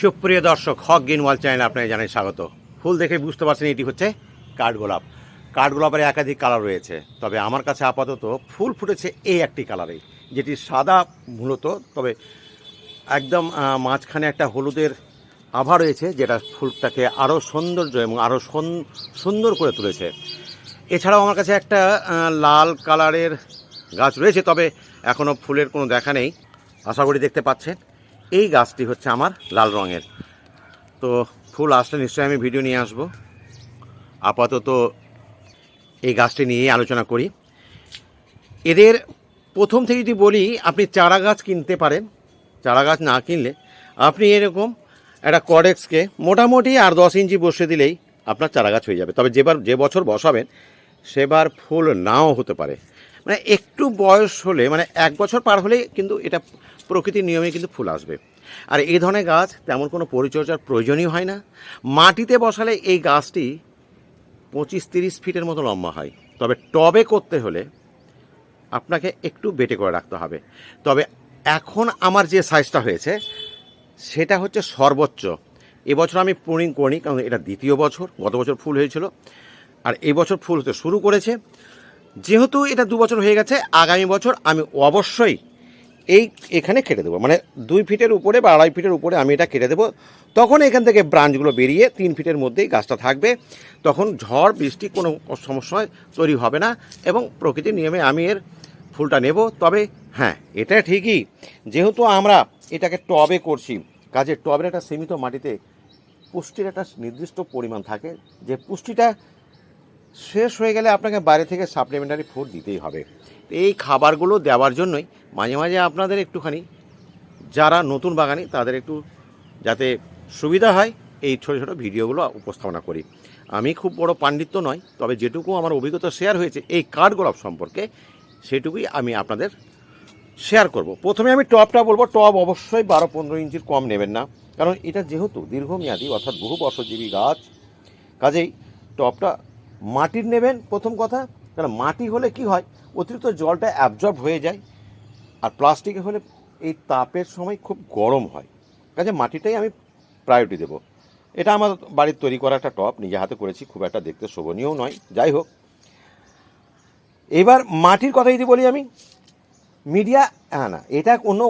সুপ্রিয় দর্শক, হক গিনওয়াল চ্যানেলে আপনাকে জানাই স্বাগত। ফুল দেখে বুঝতে পারছেন এটি হচ্ছে কাঠগোলাপ কাঠগোলাপের একাধিক কালার রয়েছে, তবে আমার কাছে আপাতত ফুল ফুটেছে এই একটি কালারে, যেটি সাদা মূলত, তবে একদম মাঝখানে একটা হলুদের আভা রয়েছে, যেটা ফুলটাকে আরও সৌন্দর্য এবং আরও সন- সুন্দর করে তুলেছে। এছাড়াও আমার কাছে একটা লাল কালারের গাছ রয়েছে, তবে এখনও ফুলের কোনো দেখা নেই। আশা করি দেখতে পাচ্ছেন। এই গাছটি হচ্ছে আমার লাল রঙের। তো ফুল আসলে নিশ্চয়ই আমি ভিডিও নিয়ে আসব। আপাতত এই গাছটি নিয়ে আলোচনা করি। এদের প্রথম থেকে যদি বলি, আপনি চারা গাছ কিনতে পারেন। চারা গাছ না কিনলে আপনি এরকম একটা কডেক্সকে মোটামুটি আর দশ ইঞ্চি বসে দিলেই আপনার চারা গাছ হয়ে যাবে। তবে যেবার যে বছর বসাবেন, সেবার ফুল নাও হতে পারে। মানে একটু বয়স হলে মানে এক বছর পার হলেই কিন্তু এটা প্রকৃতির নিয়মে কিন্তু ফুল আসবে। আর এই ধরনের গাছ তেমন কোনো পরিচর্যার প্রয়োজনই হয় না। মাটিতে বসালে এই গাছটি পঁচিশ তিরিশ ফিটের মতো লম্বা হয়। তবে টবে করতে হলে আপনাকে একটু বেটে করে রাখতে হবে। তবে এখন আমার যে সাইজটা হয়েছে, সেটা হচ্ছে সর্বোচ্চ। এবছর আমি প্রুনিং করিনি, কারণ এটা দ্বিতীয় বছর, গত বছর ফুল হয়েছিল। আর এই বছর ফুল হতে শুরু করেছে। যেহেতু এটা দু বছর হয়ে গেছে, আগামী বছর আমি অবশ্যই এই এখানে কেটে দেবো। মানে দুই ফিটের উপরে বা আড়াই ফিটের উপরে আমি এটা কেটে দেবো। তখন এখান থেকে ব্রাঞ্চগুলো বেরিয়ে তিন ফিটের মধ্যেই গাছটা থাকবে। তখন ঝড়, বৃষ্টি কোনো সমস্যায় তৈরি হবে না এবং প্রকৃতির নিয়মে আমি এর ফুলটা নেব। তবে হ্যাঁ এটা ঠিকই। যেহেতু আমরা এটাকে টবে করছি কাজে টবের একটা সীমিত মাটিতে পুষ্টির একটা নির্দিষ্ট পরিমাণ থাকে। যে পুষ্টিটা শেষ হয়ে গেলে আপনাকে বাইরে থেকে সাপ্লিমেন্টারি ফুড দিতেই হবে। এই খাবারগুলো দেওয়ার জন্যই মাঝে মাঝে আপনাদের একটুখানি, যারা নতুন বাগানি, তাদের একটু যাতে সুবিধা হয়, এই ছোটো ছোটো ভিডিওগুলো উপস্থাপনা করি। আমি খুব বড় পাণ্ডিত্য নয়, তবে যেটুকু আমার অভিজ্ঞতা শেয়ার হয়েছে, এই কাঠগোলাপ সম্পর্কে সেটুকুই আমি আপনাদের শেয়ার করব। প্রথমে আমি টপটা বলব টপ অবশ্যই বারো পনেরো ইঞ্চির কম নেবেন না, কারণ এটা যেহেতু দীর্ঘমেয়াদী, অর্থাৎ বহু বর্ষজীবী গাছ, কাজেই টপটা মাটির নেবেন, প্রথম কথা। কারণ মাটি হলে কি হয়, অতিরিক্ত জলটা অ্যাবজর্ব হয়ে যায় আর প্লাস্টিকে হলে এই তাপের সময় খুব গরম হয়। কাজে মাটিটাই আমি প্রায়োরিটি দেবো। এটা আমার বাড়ির তৈরি করা একটা টপ নিজে হাতে করেছি, খুব একটা দেখতে শোভনীয়ও নয়। যাই হোক, এবার মাটির কথা যদি বলি আমি মিডিয়া হ্যাঁ না, এটা কোনো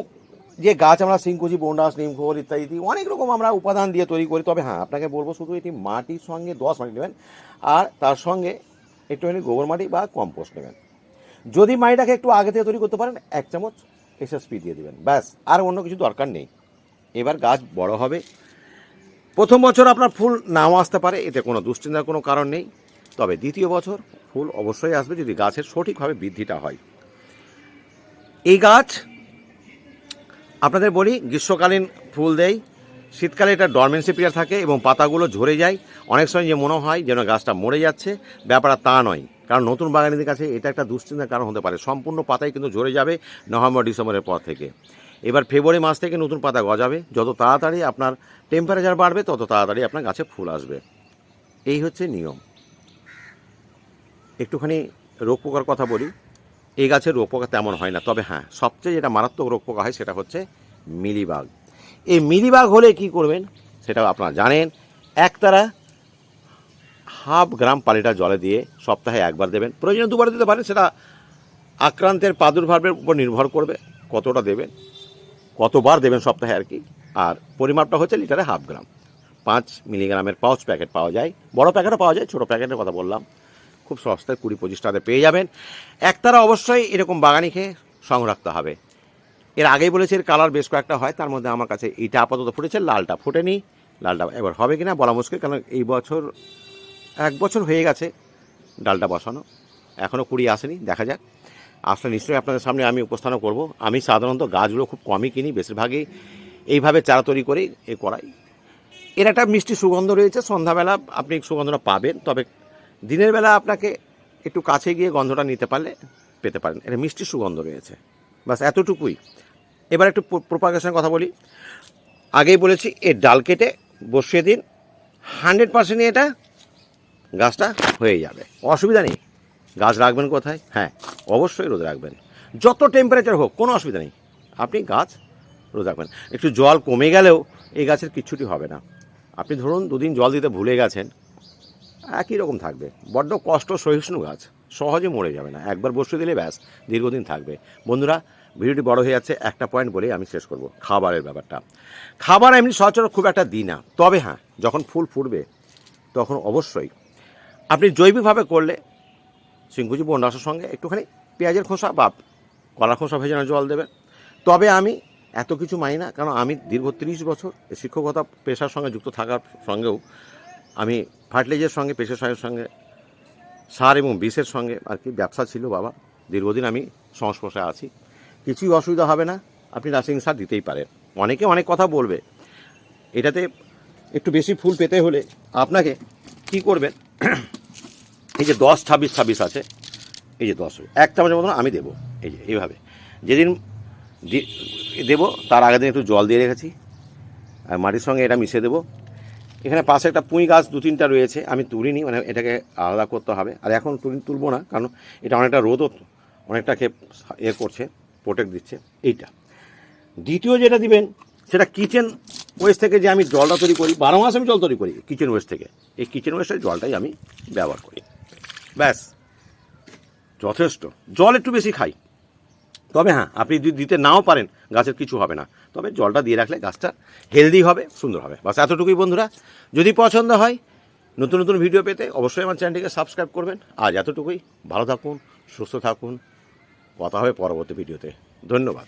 যে গাছ আমরা সিংকুচি বন্ডাস নিমখোল ইত্যাদি ইত্যাদি অনেক রকম আমরা উপাদান দিয়ে তৈরি করি। তবে হ্যাঁ আপনাকে বলব শুধু এটি মাটির সঙ্গে দশ মাটি নেবেন আর তার সঙ্গে একটুখানি গোবর মাটি বা কম্পোস্ট নেবেন। যদি মাটিটাকে একটু আগে থেকে তৈরি করতে পারেন, এক চামচ এসএসপি দিয়ে দেবেন। ব্যাস, আর অন্য কিছু দরকার নেই। এবার গাছ বড় হবে। প্রথম বছর আপনার ফুল নাও আসতে পারে, এতে কোনো দুশ্চিন্তার কোনো কারণ নেই। তবে দ্বিতীয় বছর ফুল অবশ্যই আসবে যদি গাছের সঠিকভাবে বৃদ্ধিটা হয়। এই গাছ আপনাদের বলি, গ্রীষ্মকালীন ফুল দেয়। শীতকালে এটা ডরমেন্সি পিরিয়ড থাকে এবং পাতাগুলো ঝরে যায়। অনেক সময় যে মনে হয় যেন গাছটা মরে যাচ্ছে। ব্যাপারটা তা নয়। কারণ নতুন বাগানিদের কাছে এটা একটা দুশ্চিন্তার কারণ হতে পারে। সম্পূর্ণ পাতাই কিন্তু ঝরে যাবে নভেম্বর, ডিসেম্বরের পর থেকে। এবার ফেব্রুয়ারি মাস থেকে নতুন পাতা গজাবে। যত তাড়াতাড়ি আপনার টেম্পারেচার বাড়বে, তত তাড়াতাড়ি আপনার গাছে ফুল আসবে। এই হচ্ছে নিয়ম। একটুখানি রোগ পোকার কথা বলি। এই গাছের রোগ পোকা তেমন হয় না। তবে হ্যাঁ সবচেয়ে যেটা মারাত্মক রোগ পোকা হয় সেটা হচ্ছে মিলিবাগ। এই মিলিবাগ হলে কি করবেন সেটা আপনারা জানেন, একতারা হাফ গ্রাম পানিটা জলে দিয়ে সপ্তাহে একবার দেবেন। প্রয়োজনে দুবার দিতে পারেন, সেটা আক্রান্তের প্রাদুর্ভাবের উপর নির্ভর করবে কতটা দেবেন, কতবার দেবেন সপ্তাহে আর কি। আর পরিমাপটা হচ্ছে লিটারে হাফ গ্রাম। পাঁচ মিলিগ্রামের পাউচ প্যাকেট পাওয়া যায়, বড় প্যাকেটও পাওয়া যায়, ছোটো প্যাকেটের কথা বললাম। খুব সস্তায় কুড়ি পঁচিশ টাকাতে পেয়ে যাবেন। একতারা অবশ্যই এরকম বাগানি খেয়ে সংগ্রহ রাখতে হবে। এর আগেই বলেছি, এর কালার বেশ কয়েকটা হয়, তার মধ্যে আমার কাছে এইটা আপাতত ফুটেছে, লালটা ফুটেনি। লালটা এবার হবে কিনা বলা মুশকিল, কারণ এই বছর, এক বছর হয়ে গেছে ডালটা বসানো। এখনও কুড়ি আসেনি, দেখা যাক। আসলে নিশ্চয়ই আপনাদের সামনে আমি উপস্থানও করব। আমি সাধারণত গাছগুলো খুব কমই কিনি, বেশিরভাগই এইভাবে চারা তৈরি করেই এ করাই। এর একটা মিষ্টি সুগন্ধ রয়েছে, সন্ধ্যাবেলা আপনি সুগন্ধটা পাবেন, তবে দিনের বেলা আপনাকে একটু কাছে গিয়ে গন্ধটা নিতে পারলে পেতে পারেন। এটা মিষ্টি সুগন্ধ রয়েছে। বাস এতটুকুই। এবার একটু প্রোপাগেশনের কথা বলি। আগেই বলেছি এর ডাল কেটে বসিয়ে দিন। হান্ড্রেড পার্সেন্ট এটা গাছটা হয়ে যাবে। অসুবিধা নেই। গাছ রাখবেন কোথায়? হ্যাঁ অবশ্যই রোদে রাখবেন। যত টেম্পারেচার হোক, কোনো অসুবিধা নেই। আপনি গাছ রোদ রাখবেন। একটু জল কমে গেলেও এই গাছের কিচ্ছুটি হবে না। আপনি ধরুন, দুদিন জল দিতে ভুলে গেছেন একই রকম থাকবে। বড্ড কষ্ট সহিষ্ণু গাছ। সহজে মরে যাবে না। একবার বসে দিলে ব্যাস, দীর্ঘদিন থাকবে। বন্ধুরা, ভিডিওটি বড় হয়ে যাচ্ছে একটা পয়েন্ট বলেই আমি শেষ করব খাবারের ব্যাপারটা। খাবার এমনি সচরাচর খুব একটা দিই না। তবে হ্যাঁ যখন ফুল ফুটবে, তখন অবশ্যই। আপনি জৈবিকভাবে করলে সিংকুচি বন্ডাসের সঙ্গে একটুখানি পেঁয়াজের খোসা বা কলা খোসা ভেজানো জল দেবেন। তবে আমি এত কিছু মানি না, কারণ আমি দীর্ঘ তিরিশ বছর শিক্ষকতা পেশার সঙ্গে যুক্ত থাকার সঙ্গেও আমি ফার্টিলাইজারের সঙ্গে পেশার সঙ্গে, সার এবং বিষের সঙ্গে আর কি ব্যবসা ছিল বাবা। দীর্ঘদিন আমি সংস্পর্শে আছি। কিছুই অসুবিধা হবে না, আপনি রাসায়নিক সার দিতেই পারেন। অনেকে অনেক কথা বলবে। এটাতে একটু বেশি ফুল পেতে হলে আপনাকে কি করবেন? এই যে দশ, ছাব্বিশ ছাব্বিশ আছে, এই যে দশ, এক চামচের মতন আমি দেবো। এই যে, এইভাবে। যেদিন দেবো, তার আগের দিন একটু জল দিয়ে রেখেছি। আর মাটির সঙ্গে এটা মিশিয়ে দেবো। এখানে পাশে একটা পুঁই গাছ দু তিনটা রয়েছে, আমি তুলিনি মানে এটাকে আলাদা করতে হবে। আর এখন তুলি তুলবো না, কারণ এটা অনেকটা রোদও অনেকটা খেয়ে এ করছে প্রোটেক্ট দিচ্ছে, এইটা। দ্বিতীয় যেটা দিবেন, সেটা কিচেন ওয়েস্ট থেকে যে আমি জলটা তৈরি করি, বারো মাস আমি জল তৈরি করি কিচেন ওয়েস্ট থেকে। এই কিচেন ওয়েস্টের জলটাই আমি ব্যবহার করি। ব্যাস, যথেষ্ট। জল একটু বেশি খাই। তবে হ্যাঁ আপনি যদি দিতে নাও পারেন, গাছের কিছু হবে না। তবে জলটা দিয়ে রাখলে গাছটা হেলদি হবে, সুন্দর হবে। বাস এতটুকুই বন্ধুরা। যদি পছন্দ হয়, নতুন নতুন ভিডিও পেতে অবশ্যই আমার চ্যানেলটিকে সাবস্ক্রাইব করবেন। আজ এতটুকুই। ভালো থাকুন, সুস্থ থাকুন। কথা হবে পরবর্তী ভিডিওতে ধন্যবাদ।